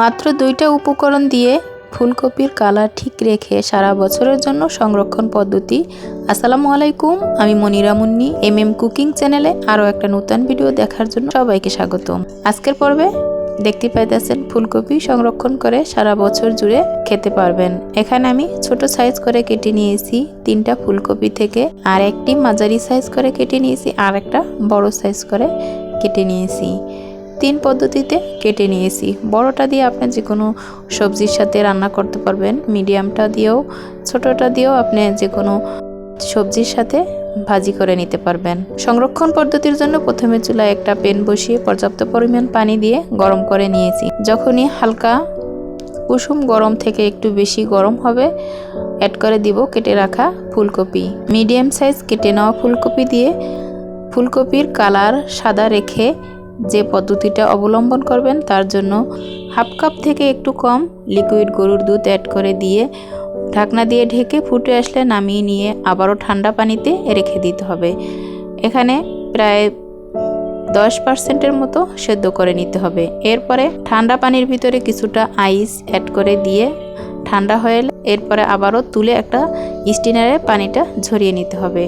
মাত্র দুইটা উপকরণ দিয়ে ফুলকপির কালার ঠিক রেখে সারা বছরের জন্য সংরক্ষণ পদ্ধতি। আসসালামু আলাইকুম, আমি Monira Munni M M cooking চ্যানেলে আরও একটা নতুন ভিডিও দেখার জন্য সবাইকে স্বাগতম। আজকের পর্বে দেখতে পাইতেছেন ফুলকপি সংরক্ষণ করে সারা বছর জুড়ে খেতে পারবেন। এখানে আমি ছোট সাইজ করে কেটে নিয়েছি তিনটা ফুলকপি থেকে, আর একটি মাঝারি সাইজ করে কেটে নিয়েছি, আর একটা বড় সাইজ করে কেটে নিয়েছি। তিন পদ্ধতিতে কেটে নিয়েছি। বড়টা দিয়ে আপনি যে কোনো সবজির সাথে রান্না করতে পারবেন। মিডিয়ামটা দিয়েও, ছোটটা দিয়েও আপনি যে কোনো সবজির সাথে ভাজি করে নিতে পারবেন। সংরক্ষণ পদ্ধতির জন্য প্রথমে চুলায় একটা পেন বসিয়ে পর্যাপ্ত পরিমাণ পানি দিয়ে গরম করে নিয়েছি। যখনই হালকা কুসুম গরম থেকে একটু বেশি গরম হবে অ্যাড করে দিব কেটে রাখা ফুলকপি। মিডিয়াম সাইজ কেটে নেওয়া ফুলকপি দিয়ে ফুলকপির কালার সাদা রেখে যে পদ্ধতিটা অবলম্বন করবেন তার জন্য হাফ কাপ থেকে একটু কম লিকুইড গরুর দুধ অ্যাড করে দিয়ে ঢাকনা দিয়ে ঢেকে ফুটে আসলে নামিয়ে নিয়ে আবারও ঠান্ডা পানিতে রেখে দিতে হবে। এখানে প্রায় দশ পার্সেন্টের মতো সেদ্ধ করে নিতে হবে। এরপরে ঠান্ডা পানির ভিতরে কিছুটা আইস অ্যাড করে দিয়ে ঠান্ডা হয়ে এরপরে আবারও তুলে একটা স্টিনারে পানিটা ঝরিয়ে নিতে হবে।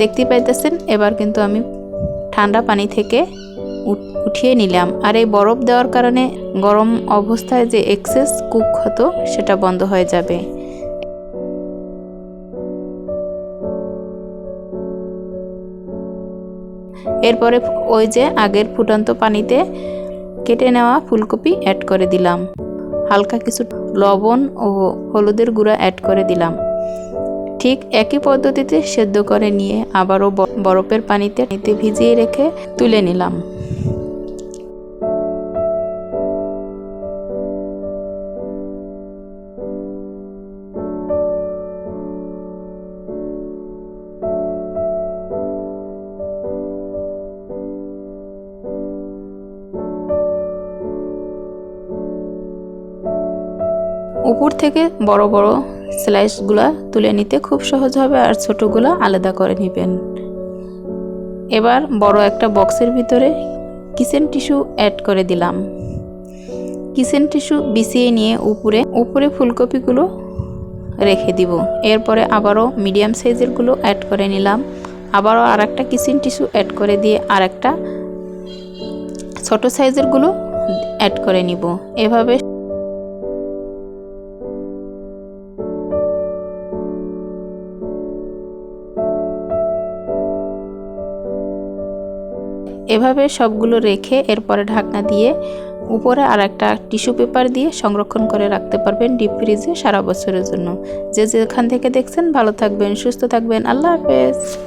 দেখতে পাইতেছেন, এবার কিন্তু আমি ঠান্ডা পানি থেকে উঠিয়ে নিলাম। আর এই বরফ দেওয়ার কারণে গরম অবস্থায় যে এক্সেস কুক হতো, সেটা বন্ধ হয়ে যাবে। এরপরে ওই যে আগের ফুটন্ত পানিতে কেটে নেওয়া ফুলকপি অ্যাড করে দিলাম। হালকা কিছু লবণ ও হলুদের গুঁড়া অ্যাড করে দিলাম। ঠিক একই পদ্ধতিতে সেদ্ধ করে নিয়ে আবারও বরফের পানিতে পানিতে ভিজিয়ে রেখে তুলে নিলাম। উপর থেকে বড় বড় স্লাইসগুলা তুলে নিতে খুব সহজ হবে আর ছোটোগুলো আলাদা করে নেবেন। এবার বড় একটা বক্সের ভিতরে কিচেন টিস্যু অ্যাড করে দিলাম। কিচেন টিস্যু বিছিয়ে নিয়ে উপরে উপরে ফুলকপিগুলো রেখে দিব। এরপরে আবারও মিডিয়াম সাইজেরগুলো অ্যাড করে নিলাম। আবারও আর একটা কিচেন টিস্যু অ্যাড করে দিয়ে আর একটা ছোটো সাইজেরগুলো অ্যাড করে নিব। এভাবে এভাবে সবগুলো রেখে এরপরে ঢাকনা দিয়ে উপরে আর একটা টিস্যু পেপার দিয়ে সংরক্ষণ করে রাখতে পারবেন ডিপ ফ্রিজে সারা বছরের জন্য। যে যেখান থেকে দেখছেন, ভালো থাকবেন, সুস্থ থাকবেন। আল্লাহ হাফেজ।